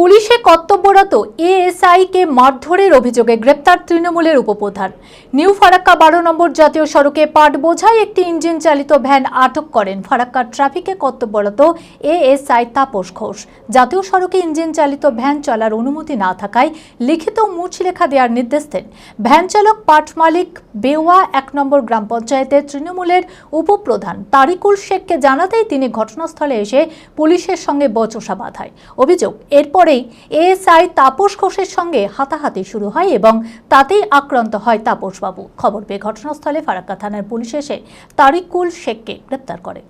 পুলিশে কর্তব্যরত এএসআই কে মারধরের অভিযোগে গ্রেপ্তার তৃণমূলের উপপ্রধান। নিউ ফারাক্কা বারো নম্বর জাতীয় সড়কে পাট বোঝাই একটি ইঞ্জিন চালিত ভ্যান আটক করেন। ফারাক্কা ট্রাফিকে কর্তব্যরত এএসআই তাপস ঘোষ। জাতীয় সড়কে ইঞ্জিন চালিত ভ্যান চলার অনুমতি না থাকায় লিখিত মুচলেখা দেওয়ার নির্দেশ দেন। ভ্যান চালক পাট মালিক বেওয়া এক নম্বর গ্রাম পঞ্চায়েতের তৃণমূলের উপপ্রধান। তারিকুল শেখকে জানাতেই তিনি ঘটনাস্থলে এসে পুলিশের সঙ্গে বচসা বাঁধায়। অভিযোগ এরপরেই এএসআই তাপস ঘোষের সঙ্গে হাতাহাতি শুরু হয় এবং তাতেই আক্রান্ত হয় তাপসবাবু। খবর পেয়ে ঘটনাস্থলে ফারাক্কা থানার পুলিশ এসে তারিকুল শেখকে গ্রেপ্তার করে।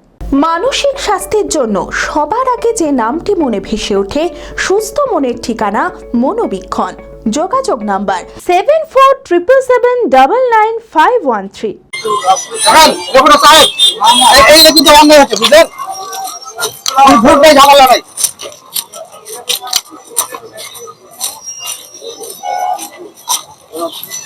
মানসিক স্বাস্থ্যের জন্য সবার আগে যে নামটি মনে ভেসে ওঠে সুস্থ মনের ঠিকানা মনোবীক্ষণ। যোগাযোগ number seven four triple seven double nine five one three সাহেব এই- এইটা কিন্তু অন্যায় হচ্ছে বুঝলেন? ভোট নেই ঝামেলা নাই। পঞ্চাশ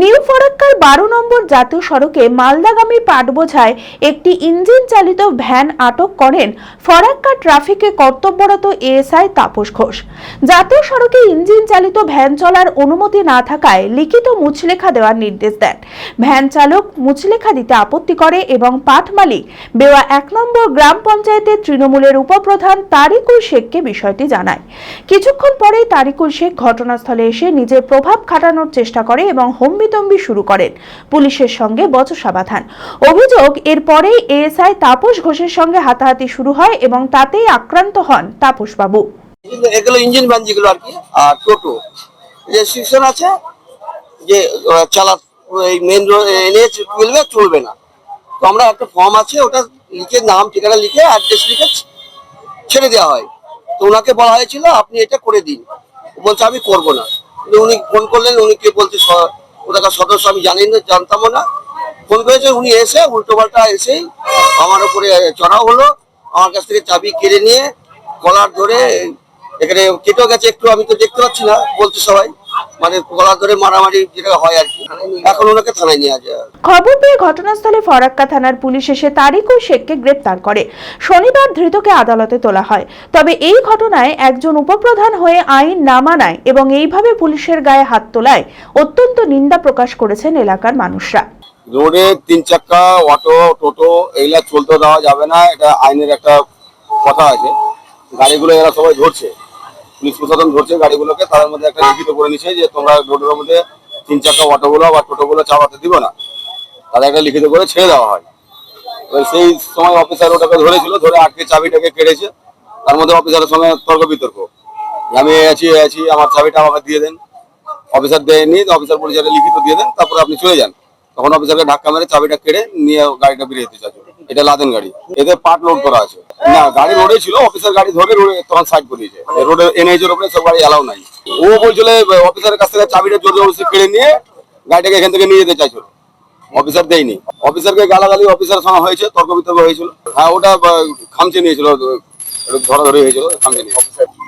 নিউ ফরাক্কার বারো নম্বর জাতীয় সড়কে মালদাগামী পাটবোঝায় একটি ইঞ্জিন চালিত ভ্যান আটক করেন ফরাক্কা ট্রাফিকে কর্তব্যরত এএসআই তাপস ঘোষ। জাতীয় সড়কে ইঞ্জিন চালিত ভ্যান চলার অনুমতি না থাকায় লিখিত মুচলেখা দেওয়ার নির্দেশ দেন। ভ্যান চালক মুচলেখা দিতে আপত্তি করে এবং পাট মালিক বেওয়া এক নম্বর গ্রাম পঞ্চায়েতের তৃণমূলের উপপ্রধান তারিকুল শেখকে বিষয়টি জানায়। কিছুক্ষণ পরেই তারিকুল শেখ ঘটনাস্থলে এসে নিজের প্রভাব খাটানোর চেষ্টা করে এবং হম্বিতম্বি শুরু করেন। পুলিশের সঙ্গে বচসা বাঁধান। অভিযোগ, এরপরেই এএসআই তাপস ঘোষের সঙ্গে হাতাহাতি শুরু হয় এবং তাতেই আক্রান্ত হন তাপসবাবু। এগুলো ইঞ্জিন ভ্যান যেগুলো আর কি, আর টোটো। রেস্ট্রিকশন আছে, যে চালা, এই মেন রোড টুয়েলভে চলবে না। তো আমরা একটা ফর্ম আছে, ওটা লিখে, নাম, ঠিকানা লিখে অ্যাড্রেস লিখে ছেড়ে দেওয়া হয়। তো ওনাকে বলা হয়েছিল, আপনি এটা করে দিন। বলছে, আমি করব না। উনি ফোন করলেন, উনি কে বলছে ওটাকার সদস্য আমি জানি না, জানতামও না। ফোন করেছে, উনি এসে উল্টো পাল্টা এসেই আমার উপরে চড়াও হলো, আমার কাছ থেকে চাবি কেড়ে নিয়ে, কলার ধরে এখানে কেটেও গেছে, একটু আমি তো দেখতে পাচ্ছি না, বলছে সবাই। মানে গলার ধরে মারামারি যেটা হয় আর কি। এখন ওনাকে থানায় নিয়ে যায় খবর পেয়ে ঘটনাস্থলে ফরাক্কা থানার পুলিশ এসে তারিকুল শেখকে গ্রেপ্তার করে। শনিবার ধৃতকে আদালতে তোলা হয়। তবে এই ঘটনায় একজন উপপ্রধান হয়ে আইন না মানায় এবং এইভাবে পুলিশের গায়ে হাত তোলায় অত্যন্ত নিন্দা প্রকাশ করেছেন এলাকার মানুষরা। রোডে তিন চাক্কা অটো টোটো এগুলা চলতে দেওয়া যাবে না। এটা আইনের একটা কথা আছে। গাড়িগুলো এরা সবাই ধরছে। পুলিশ প্রশাসন ধরছে গাড়িগুলোকে তার মধ্যে একটা লিখিত করে নিচ্ছে যে তোমরা রোডের মধ্যে তিন চাক্কা অটোগুলো বা টোটোগুলো চালাতে দিবে না। তাদের একটা লিখিত করে ছেড়ে দেওয়া হয়। এবার সেই সময় অফিসার ওটাকে ধরেছিল, ধরে আটকে চাবিটাকে কেড়েছে। তার মধ্যে অফিসারের সঙ্গে তর্ক বিতর্ক। আমি আছি আছি, আমার চাবিটা আমাকে দিয়ে দেন। অফিসার দেয়নি অফিসার এটা লিখিত দিয়ে দেন, তারপরে আপনি চলে যান। তখন অফিসারকে ধাক্কা মেরে চাবিটা কেড়ে নিয়ে গাড়িটা বেরিয়ে যেতে চাইছিল। এটা লাদেন গাড়ি। এতে পার্ট লোড করা আছে। না, গাড়ি রোডে ছিল অফিসার গাড়ি ধরে রোডে তখন সাইড করিয়েছে রোডে এনএইচ এর উপরে সব গাড়ি এলাও নাই। ও বলছিল অফিসারের কাছ থেকে চাবিটা জোর জবরদস্তি কেড়ে নিয়ে গাড়িটাকে এখান থেকে নিয়ে যেতে চাইছিল। অফিসার দেয়নি। অফিসারকে গালাগালি অফিসার সঙ্গে হয়েছে, তর্ক বিতর্ক হয়েছিল। হ্যাঁ ওটা খামচে নিয়েছিল ধরাধরি হয়েছিল, খামচে নিয়ে।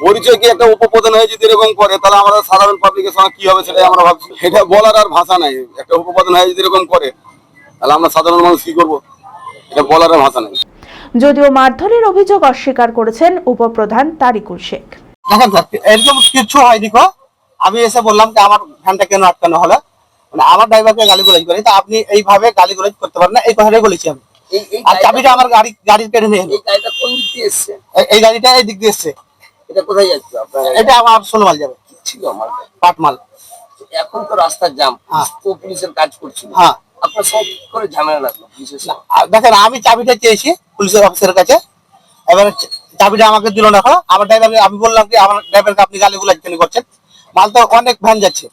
পরিচয় কি, একটা উপপ্রধান হয়ে যদি এরকম করে, তাহলে আমরা সাধারণ পাবলিকের সঙ্গে কি হবে সেটাই আমরা ভাবছি। এটা বলার আর ভাষা নাই। একটা উপপ্রধান হয়ে যদি এরকম করে, তাহলে আমরা সাধারণ মানুষ কি করব? এটা বলার ভাষা নেই। যদিও মারধরের অভিযোগ অস্বীকার করেছেন উপপ্রধান তারিকুল শেখ। দেখেন স্যার এরকম কিছু হয়নি কো আমি এসে বললাম যে আমার ভ্যানটা কেন আটকানো হলো? মানে আমার ড্রাইভারকে গালি গুলাজ করি। তা আপনি এইভাবে গালি গুলাজ করতে পারেন না এই কথাটাই বলেছি আমি। আর চাবিটা আমার গাড়ি গাড়ির কেটে নিয়ে এই গাড়িটা কোন দিক দিয়ে এসছে? এই- গাড়িটা এই দিক দিয়ে এসছে। এটা কোথায় যাচ্ছে আপনার এটা আমার সোলমাল যাবে। ছিল আমার পাটমাল। এখন তো রাস্তার জাম হ্যাঁ। তো পুলিশের কাজ করছিল। হ্যাঁ। আপনার সঙ্গে করে ঝামেলা লাগল পুলিশের দেখেন আমি চাবিটা চেয়েছি পুলিশের অফিসারের কাছে। এবার চাবিটা আমাকে দিল না এখন। আমার ড্রাইভারকে আমি বললাম কি আমার ড্রাইভারকে আপনি গালি কেন করছেন? মাল তো অনেক ভ্যান যাচ্ছে।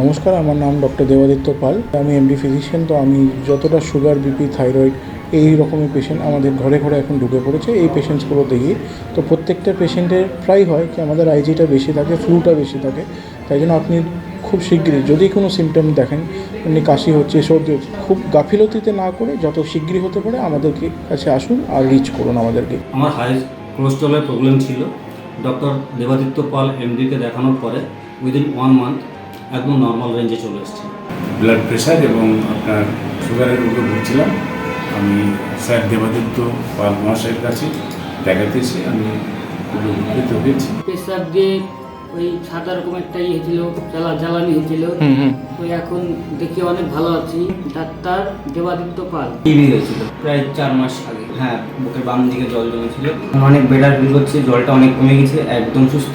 নমস্কার আমার নাম ডক্টর দেবাদিত্য পাল। আমি এমডি ফিজিশিয়ান তো আমি যতটা সুগার বিপি থাইরয়েড এই রকমের পেশেন্ট আমাদের ঘরে ঘরে এখন ঢুকে পড়েছে। এই পেশেন্টসগুলো দেখি। তো প্রত্যেকটা পেশেন্টের প্রায় হয় কি আমাদের আইজিটা বেশি থাকে ফ্লুটা বেশি থাকে। তাই জন্য আপনি খুব শীঘ্রই যদি কোনো সিমটম দেখেন এমনি কাশি হচ্ছে সর্দি হচ্ছে খুব গাফিলতিতে না করে যত শীঘ্রই হতে পারে আমাদেরকে কাছে আসুন আর রিচ করুন আমাদেরকে। আমার হাই কোলেস্ট্রলের প্রবলেম ছিল। ডক্টর দেবাদিত্য পাল এমডিকে দেখানোর পরে উইদিন ওয়ান মান্থ একদম নর্মাল রেঞ্জে চলে এসেছে। ব্লাড প্রেশার এবং আপনার সুগারের রোগে ভুগছিলাম। আমি স্যার দেবাদিত্য পাল মহাশয়ের কাছে দেখাতে এসে আমি খুবই উপকৃত হয়েছি। প্রেসার দিয়ে ওই সাদা রকম একটা ইয়ে হয়েছিল জ্বালা জ্বালানি হয়েছিল। ওই এখন দেখি অনেক ভালো আছি। ডাক্তার দেবাদিত্য পাল। টিভি হয়েছিল। প্রায় চার মাস আগে। হ্যাঁ বুকের বাম দিকে জল জমেছিল। অনেক বেটার ফিল করছি জলটা অনেক কমে গেছে একদম সুস্থ।